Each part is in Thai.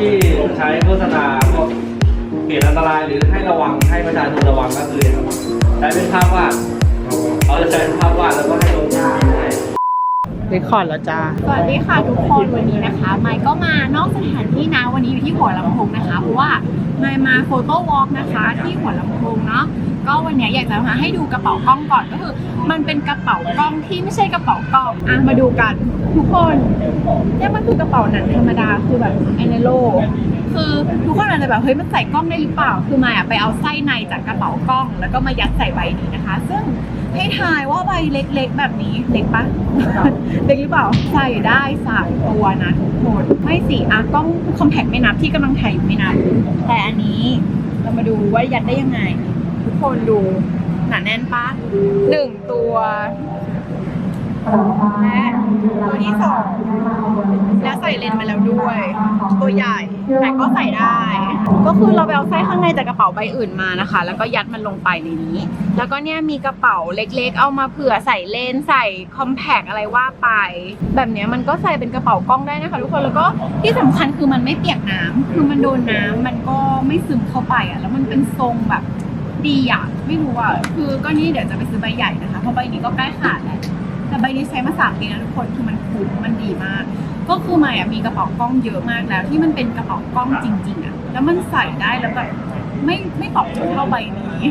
ที่ใช้โฆษณาพวกเปลี่ยนอันตรายหรือให้ระวังให้ประชาชนระวังก็คือใช้เป็นภาพวาดเขาจะใช้เป็นภาพวาดแล้วก็ให้ลงที่ให้เรคคอร์ดแล้วจ้า สวัสดีค่ะทุกคนวันนี้นะคะไมค์ก็มานอกสถานที่นะวันนี้อยู่ที่หัวลำโพงนะคะเพราะว่ามค์มาโฟโต้วอล์กนะคะที่หัวลำโพงเนาะก็วันนี้อยากจะมาให้ดูกระเป๋ากล้องก่อนก็คือ มันเป็นกระเป๋ากล้องที่ไม่ใช่กระเป๋ากล้องอะมาดูกันทุกคนเนี่ยมันคือกระเป๋าหนังธรรมดาคือแบบไอเนโลคือทุกคนอาจจะแบบเฮ้ยมันใส่กล้องได้หรือเปล่า คือมาอะไปเอาไส้ในจากกระเป๋ากล้อง แล้วก็มายัดใส่ใบนี้นะคะ ซึ่งให้ทายว่าใบเล็กๆ แบบนี้เล็กปะเล็กหรือเปล่าใส่ได้สามตัวนะทุกคนไม่สิอะกล้องคอมแพคไม่นับที่กำลังถ่ายอยู่ไม่นับแต่อันนี้ เรามาดูว่ายัดได้ยังไง ทุกคนดูหนาแน่นปะหนึ่งตัว และตัวที่สองแล้วใส่เลนส์มาแล้วด้วย ตัวใหญ่ แต่ก็ใส่ได้ ก็คือเราไปเอาไส้ข้างในจากกระเป๋าใบอื่นมานะคะ แล้วก็ยัดมันลงไปในนี้ แล้วก็เนี่ยมีกระเป๋าเล็กๆ เอามาเผื่อใส่เลนส์ใส่คอมแพกอะไรว่าไป แบบเนี้ยมันก็ใส่เป็นกระเป๋ากล้องได้นะคะทุกคน แล้วก็ที่สำคัญคือมันไม่เปียกน้ำคือมันโดนน้ำมันก็ไม่ซึมเข้าไปอะ แล้วมันเป็นทรงแบบดีอะ ไม่รู้อะ คือก็นี่เดี๋ยวจะไปซื้อใบใหญ่นะคะ เพราะใบนี้ก็ใกล้ขาดแล้ว แต่ใบนี้ใช้มาสามปีแล้วทุกคนคือมันคุ้มมันดีมาก ก็คือใหม่อะมีกระเป๋ากล้องเยอะมากแล้ว ที่มันเป็นกระเป๋ากล้องจริง ๆอะแล้วมันใส่ได้แล้วแบบไม่ไม่ตอบโจทย์เท่าใบนี้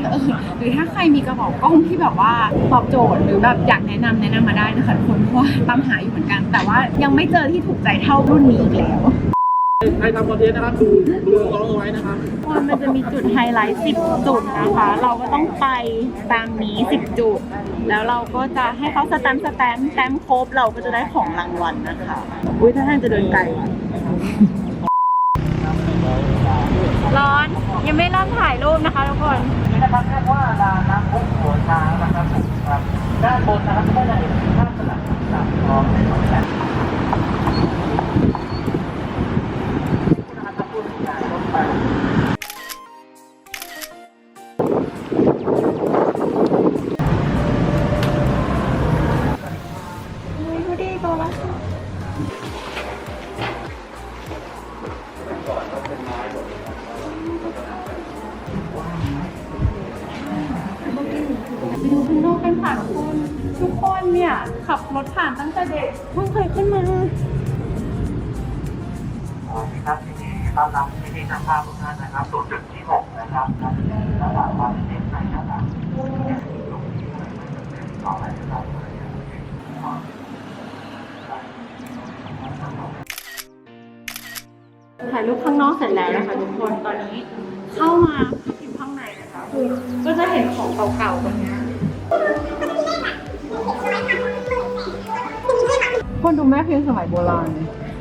หรือถ้าใครมีกระเป๋ากล้องที่แบบว่าตอบโจทย์หรือแบบอยากแนะนำแนะนำมาได้นะคะทุกคนเพราะว่าตามหาอยู่เหมือนกัน แต่ว่ายังไม่เจอที่ถูกใจเท่ารุ่นนี้อีกแล้ว ใครทำคอนเทนต์นะครับดูดูกล้องเอาไว้นะครับว่ามันจะมีจุดไฮไลท์ 10 จุดนะคะ เราก็ต้องไปตามนี้ 10 จุด แล้วเราก็จะให้เขาสแตมป์สแตมป์แตมป์ครบเราก็จะได้ของรางวัลนะคะ อุ้ยถ้าทางจะเดินไกลว่ะร้อนยังไม่เริ่มถ่ายรูปนะคะทุกคน นี่นะครับเรียกว่าลานน้ำพุหัวช้างนะครับผมครับด้านบนนะครับก็จะเห็ ดูข้างนอกกันทุกคนทุกคนเนี่ย ขับรถผ่านตั้งแต่เด็กเพิ่งเคยขึ้นมา สวัสดีครับที่นี่ต้อนรับที่นี่ทางภาพทุกท่านนะครับสู่จุดที่หกนะครับระดับความเป็นในระดับต่อไปนะครับถ่ายรูปข้างนอกเสร็จแล้วนะคะทุกคนตอนนี้เข้ามาอยู่ข้างในนะคะคือก็จะเห็นของเก่าๆตรงนี้ คนดูแม่พิมพ์สมัยโบราณ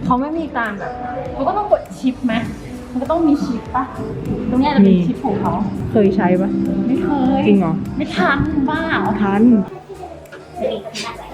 เขาไม่มีการแบบเขาก็ต้องกดชิปไหมมันก็ต้องมีชิปปะตรงเนี้ยจะเป็นชิปของเขาเคยใช้ปะไม่เคยจริงเหรอ ไม่ทันบ้าเหรอ ทันก็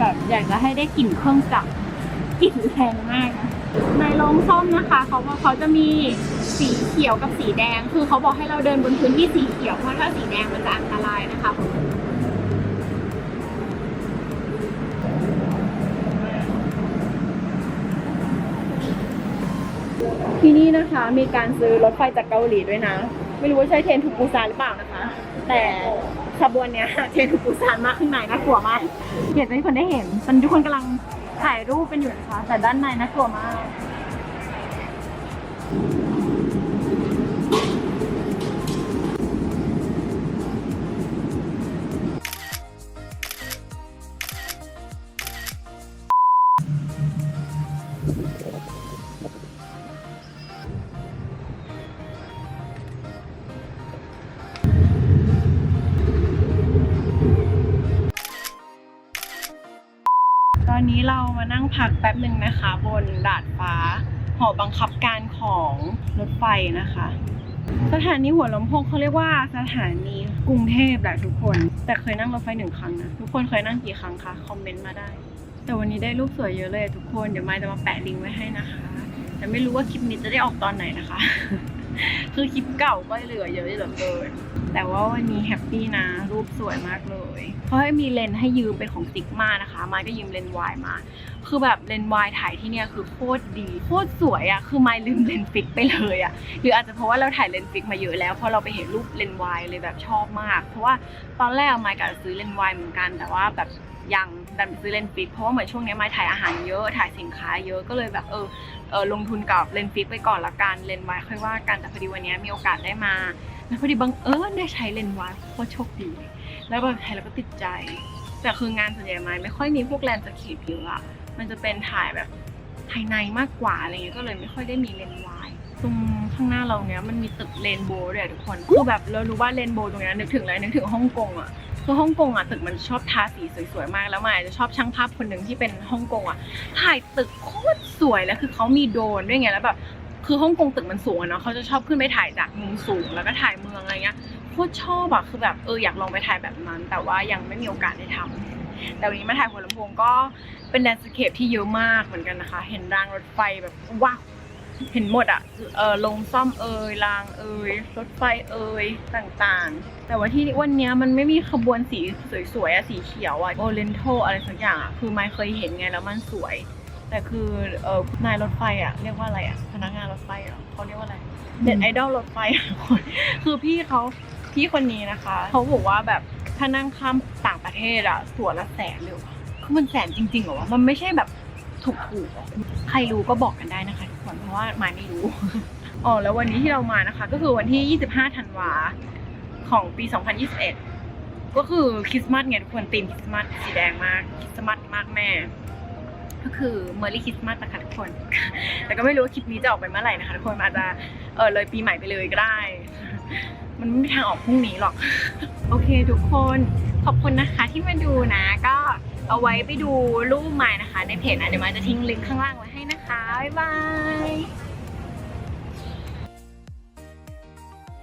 แบบอยากจะให้ได้กลิ่นเครื่องจักรกลิ่นแรงมากนะในโรงส้มนะคะเขาบอกเขาจะมีสีเขียวกับสีแดง คือเขาบอกให้เราเดินบนพื้นที่สีเขียวเพราะถ้าสีแดงมันจะอันตรายนะคะที่นี่นะคะมีการซื้อรถไฟจากเกาหลีด้วยนะ ไม่รู้ว่าใช่เทรนทูปูซานหรือเปล่านะคะ แต่ ขบวนเนี้ยเทรนทูปูซานมากข้างในน่ากลัวมากอยากจะให้คนได้เห็นตอนนทุกคนกำลังถ่ายรูปเป็นอยู่นะคะแต่ด้านในน่ากลัวมาก มานั่งพักแป๊บหนึ่งนะคะ บนดาดฟ้า หอบังคับการของรถไฟนะคะ สถานีหัวลำโพงเขาเรียกว่าสถานีกรุงเทพแหละทุกคน แต่เคยนั่งรถไฟหนึ่งครั้งนะทุกคนเคยนั่งกี่ครั้งคะคอมเมนต์มาได้ แต่วันนี้ได้รูปสวยเยอะเลยทุกคนเดี๋ยวมาจะมาแปะลิงก์ไว้ให้นะคะ แต่ไม่รู้ว่าคลิปนี้จะได้ออกตอนไหนนะคะ คือคลิปเก่าก็เหลือเยอะเหลือเกิน แต่ว่าวันนี้แฮปปี้นะ รูปสวยมากเลยเขาให้มีเลนส์ให้ยืมเป็นของซิกมานะคะ มายก็ยืมเลนส์วายมา คือแบบเลนส์วายถ่ายที่เนี่ยคือโคตรดีโคตรสวยอะคือมายลืมเลนส์ฟิกไปเลยอะหรืออาจจะเพราะว่าเราถ่ายเลนส์ฟิกมาเยอะแล้วพอเราไปเห็นรูปเลนส์วายเลยแบบชอบมาก เพราะว่าตอนแรกมายกะจะซื้อเลนส์วายเหมือนกัน แต่ว่าแบบยังดันไปซื้อเลนส์ฟิกเพราะว่าเหมือนช่วงนี้มาถ่ายอาหารเยอะถ่ายสินค้าเยอะก็เลยแบบเออเออลงทุนกับเลนส์ฟิกไปก่อนละกันเลนส์วายค่อยว่ากันแต่พอดีวันนี้มีโอกาสได้มา แล้วพอดีบังเอิญได้ใช้เลนส์วายโคตรโชคดี แล้วแบบใช้แล้วก็ติดใจ แต่คืองานส่วนใหญ่ไม่ไม่ค่อยมีพวกแลนด์สเคปเยอะอะมันจะเป็นถ่ายแบบภายในมากกว่าอะไรเงี้ยก็เลยไม่ค่อยได้มีเลนส์วายตรงข้างหน้าเราเนี้ยมันมีตึกเรนโบว์ด้วยทุกคนคือแบบเรารู้ว่าเรนโบว์ตรงเนี้ยนึกถึงอะไรนึกถึงฮ่องกงอะคือฮ่องกงอะตึกมันชอบทาสีสวยๆมากแล้วมายจะชอบช่างภาพคนหนึ่งที่เป็นฮ่องกงอะถ่ายตึกโคตรสวยแล้วคือเขามีโดนด้วยไงแล้วแบบ คือฮ่องกงตึกมันสูงอะเนาะเขาจะชอบขึ้นไปถ่ายจากมุมสูงแล้วก็ถ่ายเมืองอะไรเงี้ยโคตรชอบอะคือแบบเอออยากลองไปถ่ายแบบนั้น แต่ว่ายังไม่มีโอกาสได้ทำแต่วันนี้มาถ่ายหัวลำโพงก็เป็นแลนด์สเคปที่เยอะมากเหมือนกันนะคะ เห็นรางรถไฟแบบว้าวเห็นหมดอะเออลงซ่อมเอยรางเอยรถไฟเอยต่างๆ แต่ว่าที่วันนี้มันไม่มีขบวนสีสวยๆอะสีเขียวอะโอเรนโทอะไรสักอย่างอะคือไม่เคยเห็นไงแล้วมันสวย แต่คือเออนายรถไฟอะเรียกว่าอะไรอะพนักงานรถไฟเหรอเขาเรียกว่าอะไรเด็ดไอดอลรถไฟอะคนคือพี่เขาพี่คนนี้นะคะเขาบอกว่าแบบถ้านั่งข้ามต่างประเทศอะตั๋วละแสนเลยว่ะคือมันแสนจริงๆเหรอวะมันไม่ใช่แบบถูกถูกๆอะใครรู้ก็บอกกันได้นะคะทุกคนเพราะว่ามาไม่รู้อ๋อแล้ววันนี้ที่เรามานะคะ ก็คือวันที่ 25 ธันวาของปี 2021 ก็คือคริสต์มาสไงทุกคนธีมคริสต์มาสสีแดงมากคริสต์มาสมากแม่ ก็คือเมอร์รี่คริสต์มาสนะคะทุกคน แต่ก็ไม่รู้ว่าคลิปนี้จะออกไปเมื่อไหร่นะคะทุกคนมันอาจจะเออเลยปีใหม่ไปเลยก็ได้ มันไม่มีทางออกพรุ่งนี้หรอก โอเคทุกคนขอบคุณนะคะที่มาดูนะ ก็เอาไว้ไปดูรูปใหม่นะคะ ในเพจนะเดี๋ยวมาจะทิ้งลิงก์ข้างล่างไว้ให้นะคะ บ๊ายบาย